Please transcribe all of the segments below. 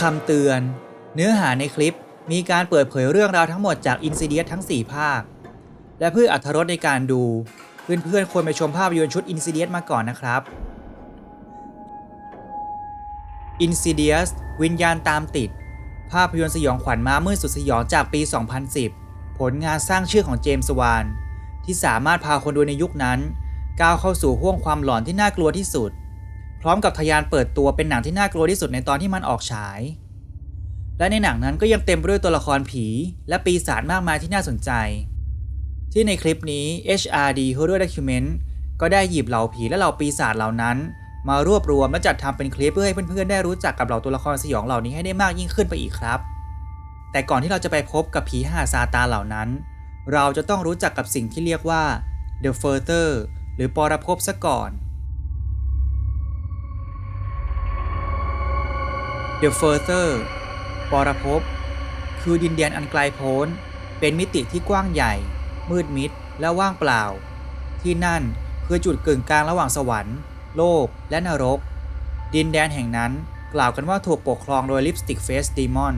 คำเตือน เนื้อหาในคลิปมีการเปิดเผยเรื่องราวทั้งหมดจาก Insidious ทั้ง 4 ภาค และเพื่ออัธรสในการดู เพื่อนๆควรไปชมภาพยนตร์ชุด Insidious มาก่อนนะครับ Insidious วิญญาณตามติด ภาพยนตร์สยองขวัญม้ามืดสุดสยองจากปี 2010 ผลงานสร้างชื่อของเจมส์วานที่สามารถพาคนดูในยุคนั้น ก้าวเข้าสู่ห้วงความหลอนที่น่ากลัวที่สุด พร้อมกับทะยานเปิดตัวเป็นหนังที่น่ากลัวที่สุดในตอนที่มันออกฉาย และในหนังนั้นก็ยังเต็มไปด้วยตัวละครผี และปีศาจมากมายที่น่าสนใจ ที่ในคลิปนี้ HRD Horror Document ก็ได้หยิบเหล่าผีและเหล่าปีศาจเหล่านั้น มารวบรวมและจัดทำเป็นคลิปเพื่อให้เพื่อนๆได้รู้จักกับเหล่าตัวละครสยองเหล่านี้ให้ได้มากยิ่งขึ้นไปอีกครับ แต่ก่อนที่เราจะไปพบกับผีหาซาตาเหล่านั้น เราจะต้องรู้จักกับสิ่งที่เรียกว่า The Further หรือปรภพซะก่อน The Further ปรภพ คือดินแดนอันไกลโพ้น เป็นมิติที่กว้างใหญ่ มืดมิด และว่างเปล่า ที่นั่นคือจุดกึ่งกลางระหว่างสวรรค์ โลก และนรก ดินแดนแห่งนั้นกล่าวกันว่าถูกปกครองโดยลิปสติกเฟสดีมอน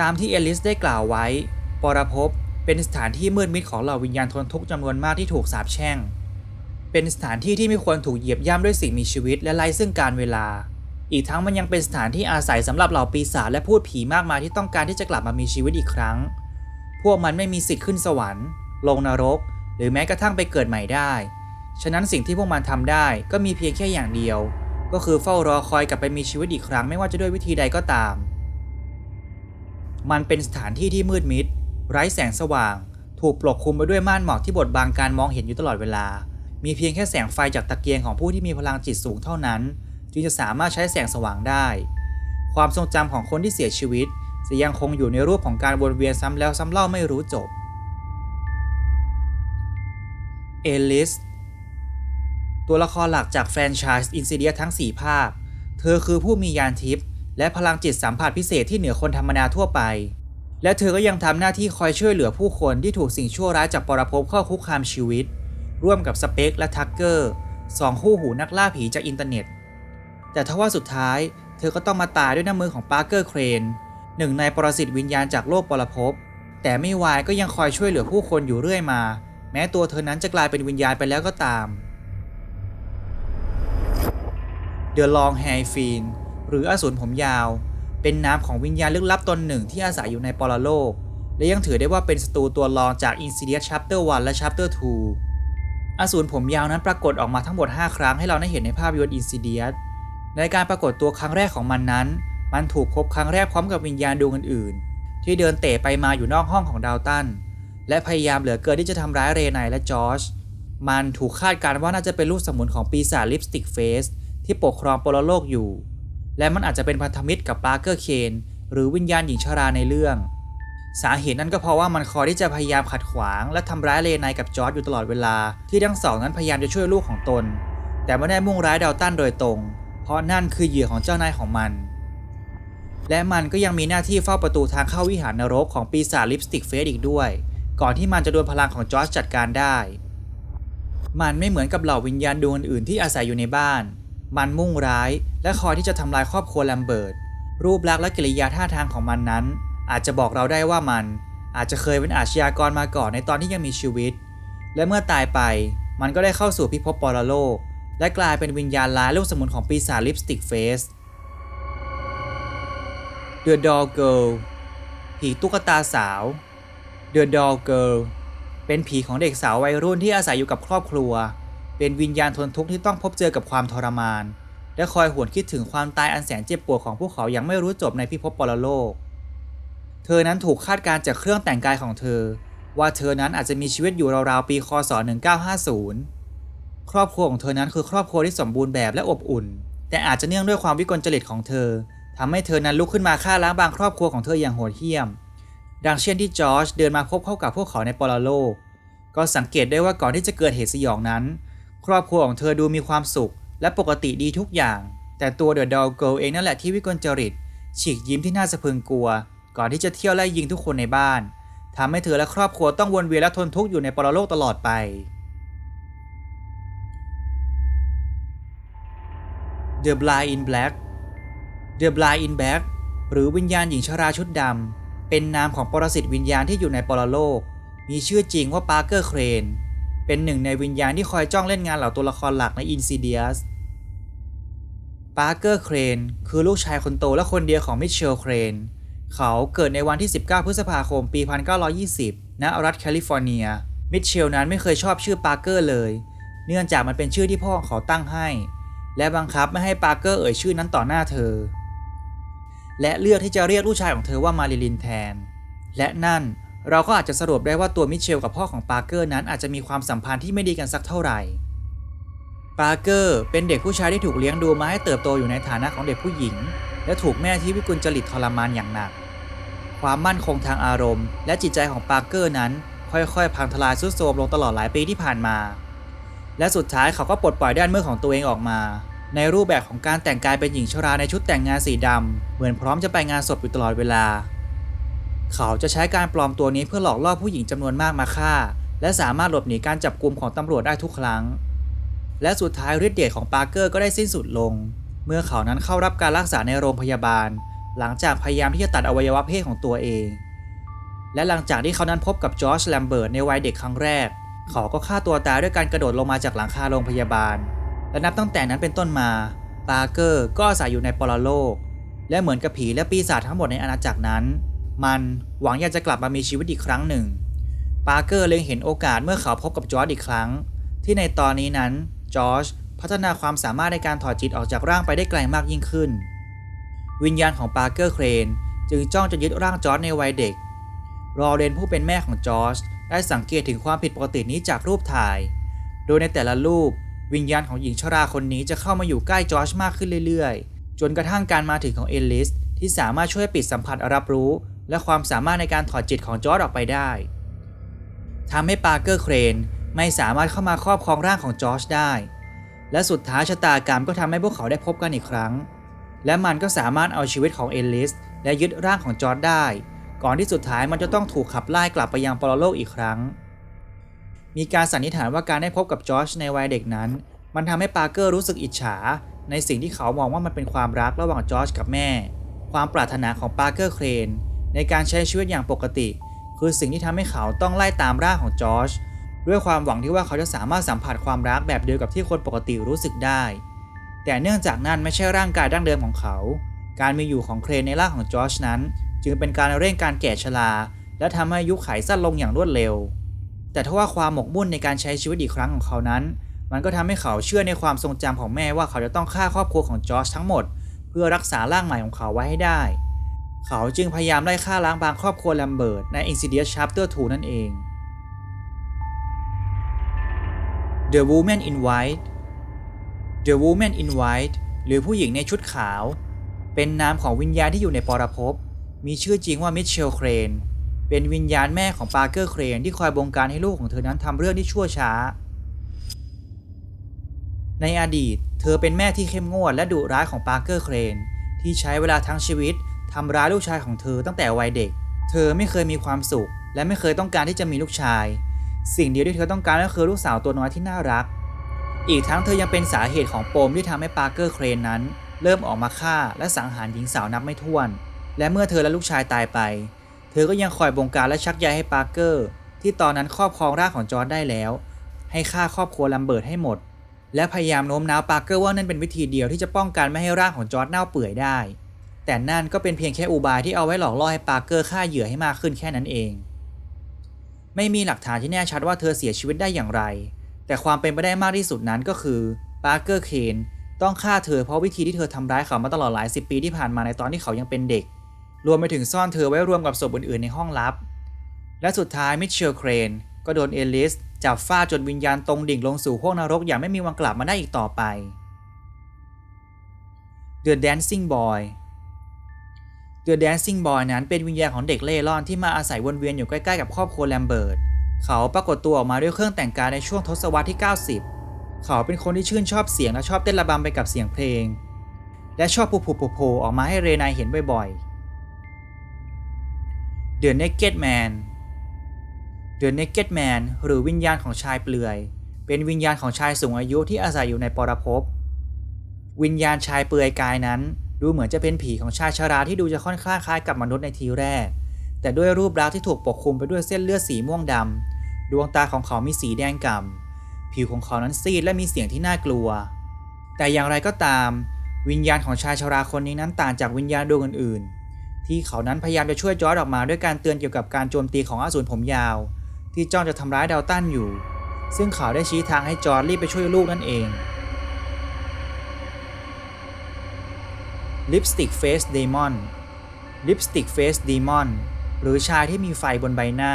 ตามที่เอลิสได้กล่าวไว้ ปรภพเป็นสถานที่มืดมิดของเหล่าวิญญาณทนทุกข์จำนวนมากที่ถูกสาปแช่ง เป็นสถานที่ที่ไม่ควรถูกเหยียบย่ำด้วยสิ่งมีชีวิตและไร้ซึ่งการเวลา อีกทั้งมันยังเป็นสถานที่อาศัยสำหรับเหล่าปีศาจและพูดผีมากมายที่ต้องการที่จะกลับมามีชีวิตอีกครั้ง พวกมันไม่มีสิทธิ์ขึ้นสวรรค์ ลงนรก หรือแม้กระทั่งไปเกิดใหม่ได้ ฉะนั้นสิ่งที่พวกมันทำได้ก็มีเพียงแค่อย่างเดียว ก็คือเฝ้ารอคอยกลับไปมีชีวิตอีกครั้งไม่ว่าจะด้วยวิธีใดก็ตาม มันเป็นสถานที่ที่มืดมิด ไร้แสงสว่าง ถูกปกคลุมไปด้วยม่านหมอกที่บดบังการมองเห็นอยู่ตลอดเวลา มีเพียงแค่แสงไฟจากตะเกียงของผู้ที่มีพลังจิตสูงเท่านั้น จึงจะสามารถใช้แสงสว่างได้ ความทรงจำของคนที่เสียชีวิต จะยังคงอยู่ในรูปของการวนเวียนซ้ำแล้วซ้ำเล่าไม่รู้จบ เอลิส ตัวละครหลักจากแฟรนไชส์อินซิเดียทั้ง 4 ภาค เธอคือผู้มียานทิพย์และพลังจิตสัมผัสพิเศษที่เหนือคนธรรมดาทั่วไป และเธอก็ยังทำหน้าที่คอยช่วยเหลือผู้คนที่ถูกสิ่งชั่วร้ายจากปรภพเข้าคุกคามชีวิต ร่วมกับสเปกและทักเกอร์สองคู่หูนักล่าผีจากอินเทอร์เน็ต แต่ทว่าสุดท้ายเธอก็ต้องมาตายด้วยน้ำมือของปาร์เกอร์เครนหนึ่งในปรสิตวิญญาณจากโลกปรภพ แต่ไม่วายก็ยังคอยช่วยเหลือผู้คนอยู่เรื่อยมา แม้ตัวเธอนั้นจะกลายเป็นวิญญาณไปแล้วก็ตาม The Long Hair Fiend หรืออสูรผมยาว เป็นนามของวิญญาณลึกลับตนหนึ่งที่อาศัยอยู่ในปรโลก และยังถือได้ว่าเป็นศัตรูตัวรองจาก Insidious Chapter 1 และ Chapter 2อสูรผมยาวนั้นปรากฏออกมาทั้งหมด 5 ครั้งให้เราได้เห็นในภาพยนตร์ Insidious ในการปรากฏตัวครั้งแรกของมันนั้น มันถูกพบครั้งแรกพร้อมกับวิญญาณดวงอื่นๆ ที่เดินเตะไปมาอยู่นอกห้องของดาวตัน และพยายามเหลือเกินที่จะทำร้ายเรไนและจอร์จมันถูกคาดการณ์ว่าน่าจะเป็นลูกสมุนของปีศาจลิปสติกเฟสที่ปกครองปรโลกอยู่ และมันอาจจะเป็นพันธมิตรกับปาร์เกอร์เคนหรือวิญญาณหญิงชราในเรื่อง สาเหตุนั้นก็เพราะว่ามันคอยที่จะพยายามขัดขวาง และทำร้ายเรไนกับจอร์จอยู่ตลอดเวลาที่ทั้งสองนั้นพยายามจะช่วยลูกของตน แต่ไม่ได้มุ่งร้ายดาวตันโดยตรง เพราะนั่นคือเหยื่อของเจ้านายของมัน และมันก็ยังมีหน้าที่เฝ้าประตูทางเข้าวิหารนรกของปีศาจลิปสติกเฟสอีกด้วย ก่อนที่มันจะโดนพลังของจอร์จจัดการได้ มันไม่เหมือนกับเหล่าวิญญาณดวงอื่นที่อาศัยอยู่ในบ้าน มันมุ่งร้ายและคอยที่จะทำลายครอบครัวแลมเบิร์ต รูปลักษณ์และกิริยาท่าทางของมันนั้น อาจจะบอกเราได้ว่ามันอาจจะเคยเป็นอาชญากรมาก่อนในตอนที่ยังมีชีวิต และเมื่อตายไปมันก็ได้เข้าสู่พิภพปรโลก และกลายเป็นวิญญาณร้ายลูกสมุนของปีศาจลิปสติกเฟส The Doll Girl ผีตุ๊กตาสาว The Doll Girl เป็นผีของเด็กสาววัยรุ่นที่อาศัยอยู่กับครอบครัว เป็นวิญญาณทนทุกข์ที่ต้องพบเจอกับความทรมาน และคอยหวนคิดถึงความตายอันแสนเจ็บปวดของพวกเขาอย่างไม่รู้จบในพิภพปรโลก เธอนั้นถูกคาดการณ์จากเครื่องแต่งกายของเธอ ว่าเธอนั้นอาจจะมีชีวิตอยู่ราวๆปีคศ1950 ครอบครัวของเธอนั้นคือครอบครัวที่สมบูรณ์แบบและอบอุ่น แต่อาจจะเนื่องด้วยความวิกลจริตของเธอทำให้เธอนั้นลุกขึ้นมาฆ่าล้างบางครอบครัวของเธออย่างโหดเหี้ยม ดังเช่นที่จอร์จเดินมาพบเข้ากับพวกเขาในปรโลก ก็สังเกตได้ว่าก่อนที่จะเกิดเหตุสยองนั้น ครอบครัวของเธอดูมีความสุข และปกติดีทุกอย่าง แต่ตัวเดอะดอลเกิลเองนั่นแหละที่วิกลจริต ฉีกยิ้มที่น่าสะพรึงกลัว ก่อนที่จะเที่ยวไล่ยิงทุกคนในบ้านทำให้เธอและครอบครัวต้องวนเวียนและทนทุกข์อยู่ในปรโลกตลอดไป The Blind in Black The Blind in Black หรือวิญญาณหญิงชราชุดดำ เป็นนามของปรสิตวิญญาณที่อยู่ในปรโลก มีชื่อจริงว่าปาร์เกอร์เครน เป็นหนึ่งในวิญญาณที่คอยจ้องเล่นงานเหล่าตัวละครหลักใน Insidious ปาร์เกอร์เครนคือลูกชายคนโตและคนเดียวของมิเชลเครน เขาเกิดในวันที่ 19 พฤษภาคม ปี 1920 ณ รัฐแคลิฟอร์เนีย มิเชลนั้นไม่เคยชอบชื่อปาร์เกอร์เลย เนื่องจากมันเป็นชื่อที่พ่อของเขาตั้งให้ และบังคับไม่ให้ปาร์เกอร์เอ่ยชื่อนั้นต่อหน้าเธอ และเลือกที่จะเรียกลูกชายของเธอว่ามาริลินแทน และนั่นเราก็อาจจะสรุปได้ว่าตัวมิเชลกับพ่อของปาร์เกอร์นั้นอาจจะมีความสัมพันธ์ที่ไม่ดีกันสักเท่าไหร่ ปาร์เกอร์เป็นเด็กผู้ชายที่ถูกเลี้ยงดูมาให้เติบโตอยู่ในฐานะของเด็กผู้หญิง และถูกแม่ที่วิกลจริตทรมานอย่างหนัก ความมั่นคงทางอารมณ์ และจิตใจของปาร์เกอร์นั้น ค่อยๆ พังทลายทรุดโทรมลงตลอดหลายปีที่ผ่านมา และสุดท้ายเขาก็ปลดปล่อยด้านมืดของตัวเองออกมา ในรูปแบบของการแต่งกายเป็นหญิงชราในชุดแต่งงานสีดำเหมือนพร้อมจะไปงานศพอยู่ตลอดเวลา เขาจะใช้การปลอมตัวนี้เพื่อหลอกล่อผู้หญิงจำนวนมากมาฆ่า และสามารถหลบหนีการจับกลุมของตำรวจได้ทุกครั้ง และสุดท้ายฤทธิ์เดชของปาร์เกอร์ก็ได้สิ้นสุดลง เมื่อเขานั้นเข้ารับการรักษาในโรงพยาบาล หลังจากพยายามที่จะตัดอวัยวะเพศของตัวเองและหลังจากที่เขานั้นพบกับจอร์จแลมเบิร์ตในวัยเด็กครั้งแรก เขาก็ฆ่าตัวตายด้วยการกระโดดลงมาจากหลังคาโรงพยาบาล และนับตั้งแต่นั้นเป็นต้นมาปาร์เกอร์ก็อาศัยอยู่ในปรโลก และเหมือนกับผีและปีศาจทั้งหมดในอาณาจักรนั้น มันหวังอยากจะกลับมามีชีวิตอีกครั้งหนึ่ง ปาร์เกอร์เล็งเห็นโอกาสเมื่อเขาพบกับจอร์จอีกครั้ง ที่ในตอนนี้นั้นจอร์จพัฒนาความสามารถในการถอดจิตออกจากร่างไปได้ไกลมากยิ่งขึ้น วิญญาณของปาร์เกอร์เครน จึงจ้องจะยึดร่างจอร์จในวัยเด็ก รอเรนผู้เป็นแม่ของจอร์จ ได้สังเกตถึงความผิดปกตินี้จากรูปถ่าย โดยในแต่ละรูป วิญญาณของหญิงชราคนนี้จะเข้ามาอยู่ใกล้จอร์จมากขึ้นเรื่อยๆ จนกระทั่งการมาถึงของเอลิสที่สามารถช่วยปิดสัมผัสรับรู้ และความสามารถในการถอดจิตของจอร์จออกไปได้ทำให้ปาร์เกอร์เครนไม่สามารถเข้ามาครอบครองร่างของจอร์จได้ และสุดท้ายชะตากรรมก็ทำให้พวกเขาได้พบกันอีกครั้ง และมันก็สามารถเอาชีวิตของเอลิสและยึดร่างของจอร์จได้ ก่อนที่สุดท้ายมันจะต้องถูกขับไล่กลับไปยังปรโลกอีกครั้ง มีการสันนิษฐานว่าการได้พบกับจอร์จในวัยเด็กนั้น มันทำให้ปาร์เกอร์รู้สึกอิจฉา ในสิ่งที่เขามองว่ามันเป็นความรักระหว่างจอร์จกับแม่ ความปรารถนาของปาร์เกอร์เครน ในการใช้ชีวิตอย่างปกติ คือสิ่งที่ทำให้เขาต้องไล่ตามร่างของจอร์จด้วยความหวังที่ว่าเขาจะสามารถสัมผัสความรักแบบเดียวกับที่คนปกติรู้สึกได้ แต่เนื่องจากนั่นไม่ใช่ร่างกายดั้งเดิมของเขา การมีอยู่ของเครนในร่างของจอร์จนั้น จึงเป็นการเร่งการแก่ชราและทำให้อายุไขสั้นลงอย่างรวดเร็ว แต่ทว่าความหมกมุ่นในการใช้ชีวิตอีกครั้งของเขานั้น มันก็ทำให้เขาเชื่อในความทรงจำของแม่ว่าเขาจะต้องฆ่าครอบครัวของจอร์จทั้งหมด เพื่อรักษาร่างใหม่ของเขาไว้ให้ได้ เขาจึงพยายามไล่ฆ่าล้างบางครอบครัวแลมเบิร์ตใน Insidious Chapter 2 นั่นเอง The Woman in White The Woman in White หรือผู้หญิงในชุดขาว เป็นนามของวิญญาณที่อยู่ในปรภพ มีชื่อจริงว่ามิเชลเครน เป็นวิญญาณแม่ของปาร์เกอร์เครนที่คอยบงการให้ลูกของเธอนั้นทำเรื่องที่ชั่วช้า ในอดีต เธอเป็นแม่ที่เข้มงวดและดุร้ายของปาร์เกอร์เครน ที่ใช้เวลาทั้งชีวิตทำร้ายลูกชายของเธอตั้งแต่วัยเด็ก เธอไม่เคยมีความสุข และไม่เคยต้องการที่จะมีลูกชาย สิ่งเดียวที่เธอต้องการก็คือลูกสาวตัวน้อยที่น่ารัก อีกทั้งเธอยังเป็นสาเหตุของปมที่ทำให้ปาร์เกอร์เครนนั้น เริ่มออกมาฆ่าและสังหารหญิงสาวนับไม่ถ้วน และเมื่อเธอและลูกชายตายไป เธอก็ยังคอยบงการและชักใยให้ปาร์เกอร์ ที่ตอนนั้นครอบครองร่างของจอร์ดได้แล้ว ให้ฆ่าครอบครัวลัมเบิร์ตให้หมด และพยายามโน้มน้าวปาร์เกอร์ว่านั่นเป็นวิธีเดียวที่จะป้องกันไม่ให้ร่างของจอร์ดเน่าเปื่อยได้ แต่นั่นก็เป็นเพียงแค่อุบายที่เอาไว้หลอกล่อให้ปาร์เกอร์ฆ่าเหยื่อให้มากขึ้นแค่นั้นเอง ไม่มีหลักฐานที่แน่ชัดว่าเธอเสียชีวิตได้อย่างไร แต่ความเป็นไปได้มากที่สุดนั้นก็คือปาร์เกอร์เคนต้องฆ่าเธอเพราะวิธีที่เธอทำร้ายเขามาตลอดหลายสิบปีที่ผ่านมาในตอนที่เขายังเป็นเด็ก รวมไปถึงซ่อนเธอไว้รวมกับศพอื่นๆในห้องลับ และสุดท้ายมิเชลเครน ก็โดนเอลิสจับฟาดจนวิญญาณตรงดิ่งลงสู่ห้วงนรกอย่างไม่มีวันกลับมาได้อีกต่อไป The Dancing Boy The Dancing Boy นั้นเป็นวิญญาณของเด็กเล่ร่อนที่มาอาศัยวนเวียนอยู่ใกล้ๆกับครอบครัวแลมเบิร์ต เขาปรากฏตัวออกมาด้วยเครื่องแต่งกายในช่วงทศวรรษที่ 90 เขาเป็นคนที่ชื่นชอบเสียงและชอบเต้นระบำไปกับเสียงเพลง และชอบผูๆโผล่ออกมาให้เรนายเห็นบ่อยๆ The Naked Man The Naked Man หรือวิญญาณของชายเปลือย เป็นวิญญาณของชายสูงอายุที่อาศัยอยู่ในปรภพ วิญญาณชายเปลือยกายนั้น ดูเหมือนจะเป็นผีของชายชาราที่ดูจะค่อนข้างคล้ายกับมนุษย์ในทีแรก แต่ด้วยรูปลักษณ์ที่ถูกปกคลุมไปด้วยเส้นเลือดสีม่วงดำดวงตาของเขามีสีแดงก่ำผิวของเขานั้นซีดและมีเสียงที่น่ากลัว แต่อย่างไรก็ตาม วิญญาณของชายชราคนนี้นั้นต่างจากวิญญาณดวงอื่นๆ ที่เขานั้นพยายามจะช่วยจอร์ดออกมาด้วยการเตือนเกี่ยวกับการโจมตีของอสูรผมยาว ที่จ้องจะทำร้ายดาวตันอยู่ ซึ่งเขาได้ชี้ทางให้จอร์ดรีบไปช่วยลูกนั่นเองลิปสติกเฟสเดมอนลิปสติกเฟสเดมอนหรือชายที่มีไฟบนใบหน้า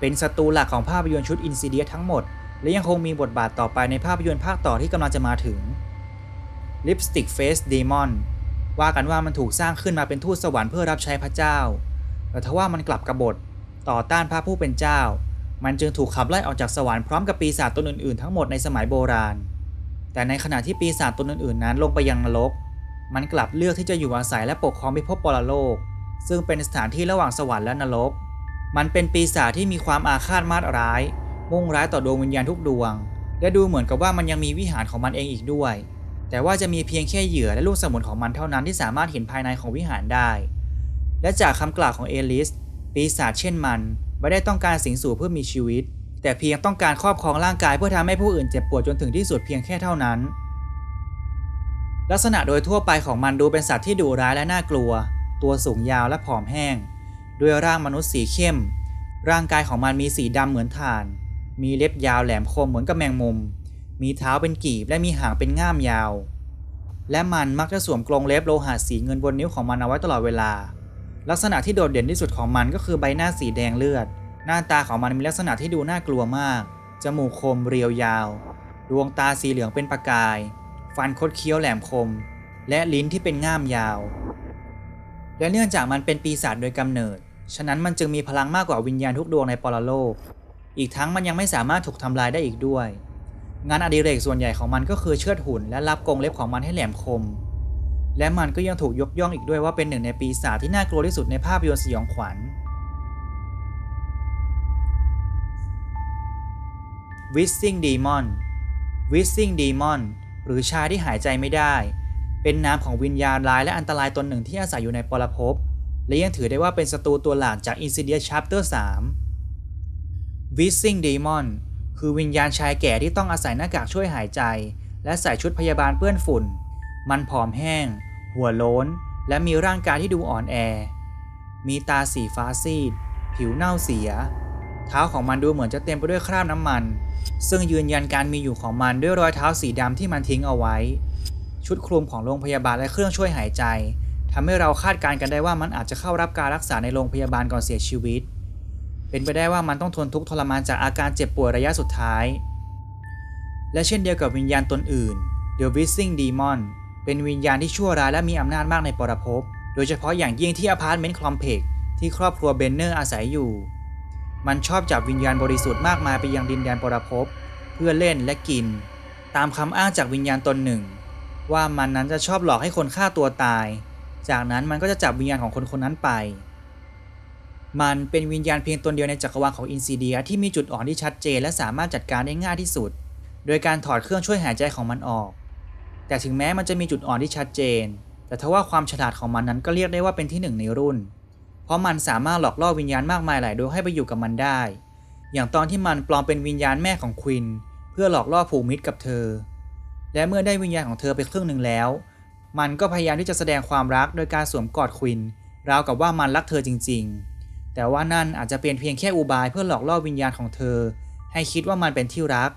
เป็นศัตรูหลักของภาพยนตร์ชุดอินซิเดียทั้งหมด และยังคงมีบทบาทต่อไปในภาพยนตร์ภาคต่อที่กำลังจะมาถึงลิปสติกเฟสเดมอน ว่ากันว่ามันถูกสร้างขึ้นมาเป็นทูตสวรรค์เพื่อรับใช้พระเจ้า แต่ทว่ามันกลับกบฏต่อต้านพระผู้เป็นเจ้า มันจึงถูกขับไล่ออกจากสวรรค์พร้อมกับปีศาจตนอื่นๆทั้งหมดในสมัยโบราณ แต่ในขณะที่ปีศาจตนอื่นๆ นั้นลงไปยังนรก มันกลับเลือกที่จะอยู่อาศัยและปกครองพิภพปรโลก ซึ่งเป็นสถานที่ระหว่างสวรรค์และนรก มันเป็นปีศาจที่มีความอาฆาตมาตร้าย มุ่งร้ายต่อดวงวิญญาณทุกดวง และดูเหมือนกับว่ามันยังมีวิหารของมันเองอีกด้วย แต่ว่าจะมีเพียงแค่เหยื่อและลูกสมุนของมันเท่านั้นที่สามารถเห็นภายในของวิหารได้ และจากคำกล่าวของเอลิส ปีศาจเช่นมัน ไม่ได้ต้องการสิงสู่เพื่อมีชีวิต แต่เพียงต้องการครอบครองร่างกายเพื่อทำให้ผู้อื่นเจ็บปวดจนถึงที่สุดเพียงแค่เท่านั้น ลักษณะโดยทั่วไปของมันดูเป็นสัตว์ที่ดุร้ายและน่ากลัว ตัวสูงยาวและผอมแห้ง ด้วยร่างมนุษย์สีเข้ม ร่างกายของมันมีสีดำเหมือนถ่าน มีเล็บยาวแหลมคมเหมือนกับแมงมุม มีเท้าเป็นกีบและมีหางเป็นง่ามยาว และมันมักจะสวมกรงเล็บโลหะสีเงินบนนิ้วของมันเอาไว้ตลอดเวลา ลักษณะที่โดดเด่นที่สุดของมันก็คือใบหน้าสีแดงเลือด หน้าตาของมันมีลักษณะที่ดูน่ากลัวมาก จมูกคมเรียวยาว ดวงตาสีเหลืองเป็นประกาย ฟันคดเคี้ยวแหลมคม และลิ้นที่เป็นง่ามยาว และเนื่องจากมันเป็นปีศาจโดยกำเนิด ฉะนั้นมันจึงมีพลังมากกว่าวิญญาณทุกดวงในปรโลก อีกทั้งมันยังไม่สามารถถูกทำลายได้อีกด้วย งานอดิเรกส่วนใหญ่ของมันก็คือเชือดหุ่นและรับกรงเล็บของมันให้แหลมคม และมันก็ยังถูกยกย่องอีกด้วยว่าเป็นหนึ่งในปีศาจที่น่ากลัวที่สุดในภาพยนตร์สยองขวัญวิสซิงดีมอนวิสซิงดีมอนหรือชายที่หายใจไม่ได้ เป็นนามของวิญญาณร้ายและอันตรายตนหนึ่งที่อาศัยอยู่ในปรภพและยังถือได้ว่าเป็นศัตรูตัวหลักจาก Insidious Chapter 3วิสซิงดีมอน คือวิญญาณชายแก่ที่ต้องอาศัยหน้ากากช่วยหายใจ และใส่ชุดพยาบาลเปื้อนฝุ่น มันผอมแห้ง หัวโล้น และมีร่างกายที่ดูอ่อนแอ มีตาสีฟ้าซีด ผิวเน่าเสีย เท้าของมันดูเหมือนจะเต็มไปด้วยคราบน้ำมัน ซึ่งยืนยันการมีอยู่ของมันด้วยรอยเท้าสีดำที่มันทิ้งเอาไว้ ชุดคลุมของโรงพยาบาลและเครื่องช่วยหายใจทำให้เราคาดการณ์กันได้ว่ามันอาจจะเข้ารับการรักษาในโรงพยาบาลก่อนเสียชีวิต เป็นไปได้ว่ามันต้องทนทุกข์ทรมานจากอาการเจ็บป่วยระยะสุดท้าย และเช่นเดียวกับวิญญาณตนอื่น The Wishing Demon เป็นวิญญาณที่ชั่วร้ายและมีอำนาจมากในปรภพ โดยเฉพาะอย่างยิ่งที่อพาร์ตเมนต์คลอมเพกที่ครอบครัวเบนเนอร์อาศัยอยู่ มันชอบจับวิญญาณบริสุทธิ์มากมายไปยังดินแดนปรภพ เพื่อเล่นและกิน ตามคำอ้างจากวิญญาณตนหนึ่ง ว่ามันนั้นจะชอบหลอกให้คนฆ่าตัวตาย จากนั้นมันก็จะจับวิญญาณของคนคนนั้นไป มันเป็นวิญญาณเพียงตนเดียวในจักรวาลของอินซิเดียที่มีจุดอ่อนที่ชัดเจน และสามารถจัดการได้ง่ายที่สุด โดยการถอดเครื่องช่วยหายใจของมันออก แต่ถึงแม้มันจะมีจุดอ่อนที่ชัดเจน แต่ทว่าความฉลาดของมันนั้นก็เรียกได้ว่าเป็นที่หนึ่งในรุ่น เพราะมันสามารถหลอกล่อวิญญาณมากมายหลายดวงให้ไปอยู่กับมันได้ อย่างตอนที่มันปลอมเป็นวิญญาณแม่ของควินเพื่อหลอกล่อผูกมิตรกับเธอ และเมื่อได้วิญญาณของเธอไปครึ่งหนึ่งแล้ว มันก็พยายามที่จะแสดงความรักโดยการสวมกอดควินราวกับว่ามันรักเธอจริง ๆ แต่ว่านั่นอาจจะเป็นเพียงแค่อุบายเพื่อหลอกล่อวิญญาณของเธอ ให้คิดว่ามันเป็นที่รัก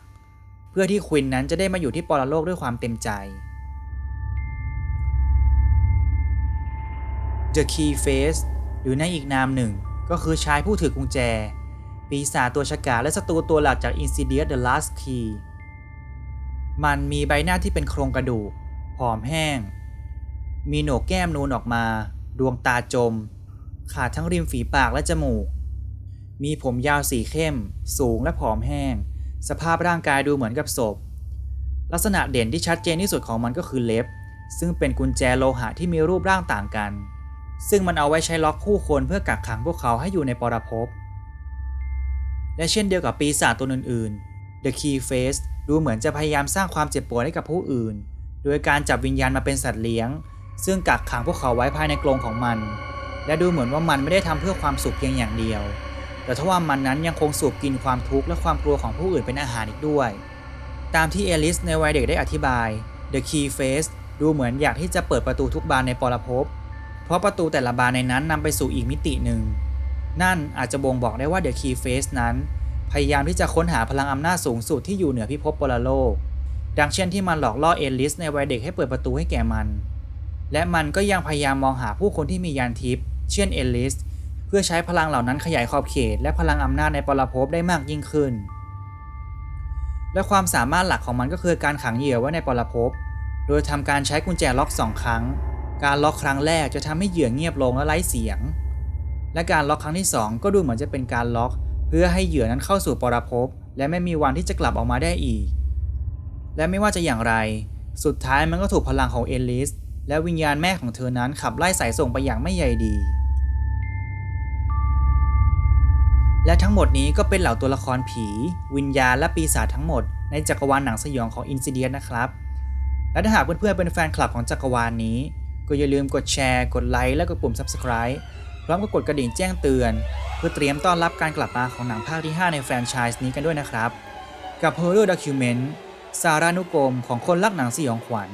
เพื่อที่ควินนั้นจะได้มาอยู่ที่ปรโลกด้วยความเต็มใจ The Key Face หรือในอีกนามหนึ่ง ก็คือชายผู้ถือกุญแจ ปีศาจตัวฉกาจและศัตรูตัวหลักจาก Insidious The Last Key มันมีใบหน้าที่เป็นโครงกระดูก ผอมแห้ง มีโหนกแก้มนูนออกมา ดวงตาจม ขาดทั้งริมฝีปากและจมูก มีผมยาวสีเข้ม สูงและผอมแห้ง สภาพร่างกายดูเหมือนกับศพ ลักษณะเด่นที่ชัดเจนที่สุดของมันก็คือเล็บ ซึ่งเป็นกุญแจโลหะที่มีรูปร่างต่างกัน ซึ่งมันเอาไว้ใช้ล็อกผู้คนเพื่อกักขังพวกเขาให้อยู่ในปรภพ และเช่นเดียวกับปีศาจตัวอื่นๆ The Key Face ดูเหมือนจะพยายามสร้างความเจ็บปวดให้กับผู้อื่น โดยการจับวิญญาณมาเป็นสัตว์เลี้ยง ซึ่งกักขังพวกเขาไว้ภายในกรงของมัน และดูเหมือนว่ามันไม่ได้ทำเพื่อความสุขเพียงอย่างเดียว แต่ทว่ามันนั้นยังคงสูบกินความทุกข์และความกลัวของผู้อื่นเป็นอาหารอีกด้วย ตามที่เอลิสในวัยเด็กได้อธิบาย The Key Face ดูเหมือนอยากที่จะเปิดประตูทุกบานในปรภพ เพราะประตูแต่ละบานในนั้นนำไปสู่อีกมิติหนึ่ง นั่นอาจจะบ่งบอกได้ว่า The Key Face นั้น พยายามที่จะค้นหาพลังอำนาจสูงสุดที่อยู่เหนือพิภพปรโลก ดังเช่นที่มันหลอกล่อเอลิสในวัยเด็กให้เปิดประตูให้แก่มันและมันก็ยังพยายามมองหาผู้คนที่มียานทิพย์ เช่นเอลิสเพื่อใช้พลังเหล่านั้นขยายขอบเขต และพลังอำนาจในปรภพได้มากยิ่งขึ้น และความสามารถหลักของมันก็คือการขังเหยื่อไว้ในปรภพโดยทำการใช้กุญแจล็อกสองครั้ง การล็อกครั้งแรกจะทำให้เหยื่อเงียบลงและไร้เสียง และการล็อกครั้งที่ 2 ก็ดูเหมือนจะเป็นการล็อก เพื่อให้เหยื่อนั้นเข้าสู่ปรภพและไม่มีวันที่จะกลับออกมาได้อีก และไม่ว่าจะอย่างไร สุดท้ายมันก็ถูกพลังของเอลิสและวิญญาณแม่ของเธอนั้นขับไล่สายส่งไปอย่างไม่ใยดี และทั้งหมดนี้ก็เป็นเหล่าตัวละครผี วิญญาณและปีศาจทั้งหมดในจักรวาลหนังสยองของ Insidious นะครับ และถ้าหากเพื่อนๆเป็นแฟนคลับของจักรวาลนี้ ก็อย่าลืมกดแชร์ กดไลค์และกดปุ่ม Subscribe พร้อมกับกดกระดิ่งแจ้งเตือน เพื่อเตรียมต้อนรับการกลับมาของหนังภาคที่ 5 ในแฟรนไชส์นี้กันด้วยนะครับ กับ Horror Document สารานุกรมของคนรักหนังสยองขวัญ